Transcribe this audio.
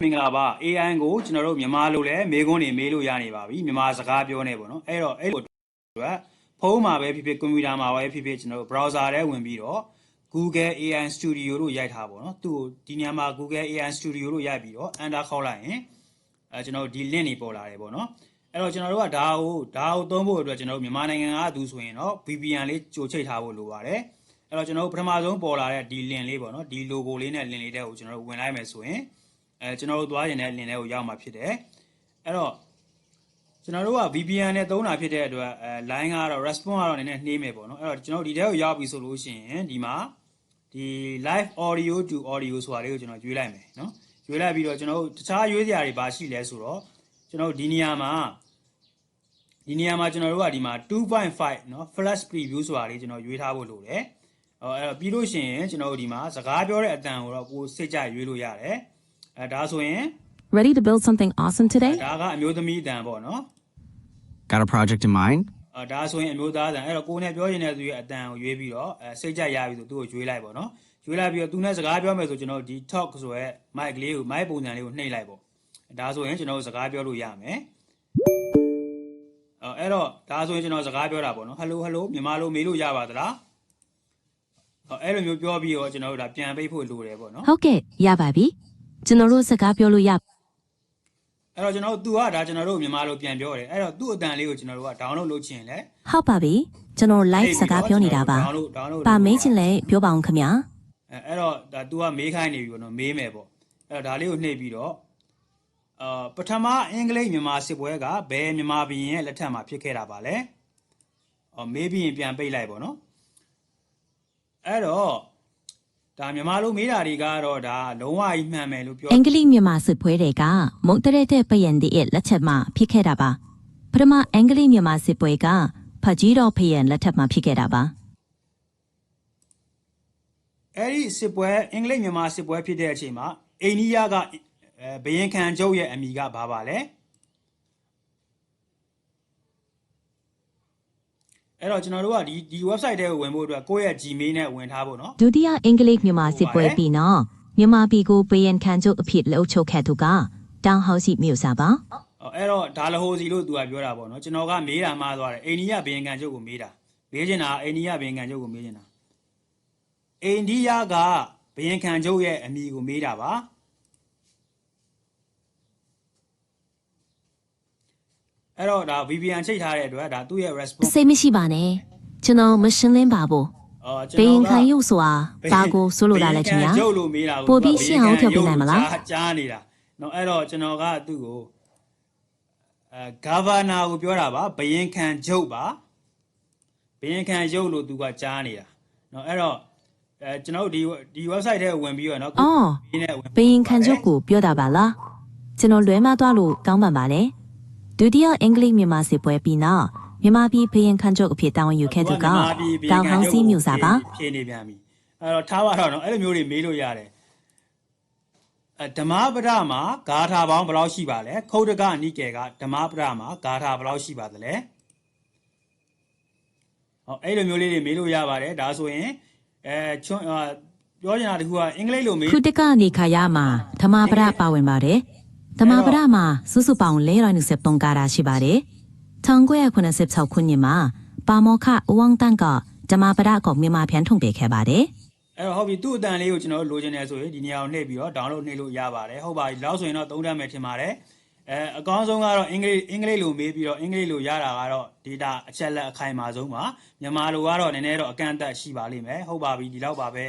မင်္ဂလာပါ AI ကိုကျွန်တော်တို့မြန်မာလိုလဲမေးခွန်းတွေမေးလို့ရနေပါပြီမြန်မာစကားပြောနေပေါ့နော်အဲ့တော့အဲ့လိုအတွက်ဖုန်းမှာပဲဖြစ်ဖြစ်ကွန်ပျူတာမှာပဲဖြစ်ဖြစ်ကျွန်တော်တို့ browser ထဲဝင်ပြီးတော့ Google AI Studio လို့ရိုက်ထားပေါ့နော်သူ့ကိုဒီနေရာမှာ Google AI Studio လို့ရိုက်ပြီးတော့ enter ခေါက်လိုက်ရင်အဲကျွန်တော်တို့ဒီ link တွေပေါ်လာတယ်ပေါ့နော်အဲ့တော့ကျွန်တော်တို့ကဒါကိုဒါကိုသုံးဖို့အတွက်ကျွန်တော်တို့မြန်မာနိုင်ငံကသူဆိုရင်တော့ VPN လေးကြိုချိတ်ထားဖို့လိုပါတယ် အဲ့တော့ကျွန်တော်တို့ပထမဆုံးပေါ်လာတဲ့ဒီ link လေးပေါ့နော်ဒီ logo လေးနဲ့ link လေးတဲ့ကိုကျွန်တော်တို့ဝင်လိုက်မယ်ဆိုရင် အဲကျွန်တော်တို့သွားရင်လည်း link ထဲကိုရောက်မှာဖြစ်တယ်အဲ့တော့ကျွန်တော်တို့က VPN နဲ့သုံးတာဖြစ်တဲ့အတွက်အဲ line ကတော့ response ကတော့နည်းနည်းနှေးမယ်ပေါ့နော်အဲ့တော့ကျွန်တော်တို့ဒီထဲကိုရောက်ပြီဆိုလို့ရှိရင်ဒီမှာဒီ live audio to audio ဆိုတာလေးကိုကျွန်တော်ရွေးလိုက်မယ်နော်ရွေးလိုက်ပြီးတော့ကျွန်တော်တို့တခြားရွေးစရာတွေပါရှိလဲဆိုတော့ကျွန်တော်တို့ဒီနေရာမှာဒီနေရာမှာကျွန်တော်တို့ကဒီမှာ2.5เนาะ flash preview ဆိုတာလေးကျွန်တော်ရွေးထားဖို့လိုတယ်ဟော အဲ့တော့ပြီးလို့ရှိရင်ကျွန်တော်တို့ဒီမှာစကားပြောတဲ့အတန်ကိုတော့ကိုယ်စိတ်ကြရွေးလို့ရတယ်အဲဒါဆိုရင် Ready to build something awesome today? ဒါကအမျိုးသမီးအတန်ပေါ့နော် Got a project in mind? အဲဒါဆိုရင်အမျိုးသားအတန်အဲ့တော့ကိုယ်နဲ့ပြောရင်လည်းသူရဲ့အတန်ကိုရွေးပြီးတော့အဲစိတ်ကြရပြီဆိုသူ့ကိုရွေးလိုက်ပေါ့နော်ရွေးလိုက်ပြီးတော့သူနဲ့စကားပြောမယ်ဆိုကျွန်တော်ဒီ talk ဆိုရဲ mic လေးကို mic ပုံစံလေးကိုနှိပ်လိုက်ပေါ့ဒါဆိုရင်ကျွန်တော်တို့စကားပြောလို့ရမယ်အဲအဲ့တော့ဒါဆိုရင်ကျွန်တော်စကားပြောတာပေါ့နော် hello hello မြန်မာလိုမေးလို့ရပါသလား အဲအဲ့လိုမျိုးပြောပြီးတော့ကျွန်တော်တို့ဒါပြန်ပိတ်ဖို့လိုတယ်ပေါ့နော်ဟုတ်ကဲ့ရပါပြီကျွန်တော်တို့စကားပြောလို့ရအဲ့တော့ကျွန်တော်တို့ तू ကဒါကျွန်တော်တို့မြန်မာလိုပြန်ပြောတယ်အဲ့တော့သူ့အတန်လေးကိုကျွန်တော်တို့က download လုပ်ချင်လဲဟုတ်ပါပြီကျွန်တော် live စကားပြောနေတာပါ download download ပါမေးချင်လဲပြောပါအောင်ခင်ဗျာအဲအဲ့တော့ဒါ तू ကမေးခိုင်းနေပြီပေါ့နော်မေးမယ်ပေါ့အဲ့တော့ဒါလေးကိုနှိပ်ပြီးတော့အာပထမအင်္ဂလိပ်မြန်မာစစ်ပွဲကဘယ်မြန်မာဘီရင်ရဲ့လက်ထက်မှာဖြစ်ခဲ့တာပါလဲအော်မေးပြီးရင်ပြန်ပိတ်လိုက်ပေါ့နော် အဲ့တော့ဒါမြန်မာလိုမေးတာတွေကတော့ဒါလုံးဝကြီးမှန်မယ်လို့ပြောအင်္ဂလိပ်မြန်မာစစ်ပွဲတွေကမုံတရက်တဲ့ပယံတဲ့ရဲ့လက်ချက်မှာဖြစ်ခဲ့တာပါပထမအင်္ဂလိပ်မြန်မာစစ်ပွဲကဖကြီးတော်ဖယံလက်ထက်မှာဖြစ်ခဲ့တာပါအဲ့ဒီစစ်ပွဲအင်္ဂလိပ်မြန်မာစစ်ပွဲဖြစ်တဲ့အချိန်မှာအိန္ဒိယကအဲဘယင်ခံချုပ်ရဲ့အမိကဘာပါလဲ အဲ့တော့ကျွန်တော်တို့ကဒီဒီ website ထဲကိုဝင်ဖို့အတွက်ကိုယ့်ရဲ့ Gmail နဲ့ဝင်ထားဖို့နော်ဒုတိယအင်္ဂလိပ်မြန်မာစစ်ပွဲပြီးနော်မြန်မာပြည်ကိုပေးရန်ခံချုပ်အဖြစ်လှုပ်ချုပ်ခဲ့သူကတောင်ဟောက်စီမြို့စာပါအဲ့တော့ဒါလဟိုစီလို့သူကပြောတာပေါ့နော်ကျွန်တော်ကမေးတာမှားသွားတယ်အိန္ဒိယဘင်ကန်ချုပ်ကိုမေးတာမေးချင်တာအိန္ဒိယဘင်ကန်ချုပ်ကိုမေးချင်တာအိန္ဒိယကဘင်ကန်ချုပ်ရဲ့အမည်ကိုမေးတာပါ အဲ့တော့ဒါ VPN ချိတ်ထားတဲ့အတွက်ဒါသူ့ရဲ့ response စိတ်မရှိပါနဲ့ကျွန်တော်မရှင်းလင်းပါဘူးအော်ကျွန်ဘယတော်င်ကခံရုပ်ဆိုတာဘာကိုဆိုလိုတာလဲခင်ဗျာဘယင်ခံချုပ်လို့မေးတာကိုပို့ပြီးရှင်းအောင်ဖြုတ်ပေးနိုင်မလားကြား ကြားနေတာနော်အဲ့တော့ကျွန်တော်ကသူ့ကိုအဲ governor ကိုပြောတာပါဘယင်ခံချုပ်ပါဘယင်ခံရုပ်လို့သူကကြားနေတာနော်အဲ့တော့အဲကျွန်တော်တို့ဒီဒီ website ထဲကိုဝင်ပြီးတော့နော်အော်ဒီနဲ့ဝင် ဘယင်ခံချုပ်ကိုပြောတာပါလားကျွန်တော်လွဲမသွားလို့ကောင်းပန်ပါလေ ဒုတိယအင်္ဂလိပ်မြန်မာစစ်ပွဲပြီးနောက်မြန်မာပြည်ဘယင်ခံချုပ်အဖြစ်တာဝန်ယူခဲ့သူကတောင်ဟောင်းစီမြို့စားပါဖြေနေပြန်ပြီအဲ့တော့ထားပါတော့နော်အဲ့လိုမျိုးတွေမေးလို့ရတယ်အဲဓမ္မပဒမှာဂါထာပေါင်းဘယ်လောက်ရှိပါလဲခုတ်တကနိကေကဓမ္မပဒမှာဂါထာဘယ်လောက်ရှိပါသလဲဟောအဲ့လိုမျိုးလေးတွေမေးလို့ရပါတယ်ဒါဆိုရင်အဲချွန်းအာပြောချင်တာတခုကအင်္ဂလိပ်လိုမေးခုတကနေခါရမှာဓမ္မပဒပါဝင်ပါတယ် ဓမ္မပဒမှာစုစုပေါင်း423ကာရာရှိပါတယ်1986ခုနှစ်မှာပါမောခဦးဝန်းတန်းကဓမ္မပဒကိုမြန်မာပြန်ထုံပေးခဲ့ပါတယ်အဲ့တော့ဟုတ်ပြီသူ့အတန်လေးကိုကျွန်တော်တို့လိုချင်တယ်ဆိုရင်ဒီနေရာကိုနှိပ်ပြီးတော့ download နှိပ်လို့ရပါတယ်ဟုတ်ပါပြီလောက်ဆိုရင်တော့သုံးတတ်မယ်ထင်ပါတယ်အဲအကောင်းဆုံးကတော့အင်္ဂလိပ်အင်္ဂလိပ်လိုမေးပြီးတော့အင်္ဂလိပ်လိုရတာကတော့ data အချက်လက်အခိုင်အမာဆုံးပါမြန်မာလိုကတော့နည်းနည်းတော့အကန့်အသတ်ရှိပါလိမ့်မယ်ဟုတ်ပါပြီဒီလောက်ပါပဲ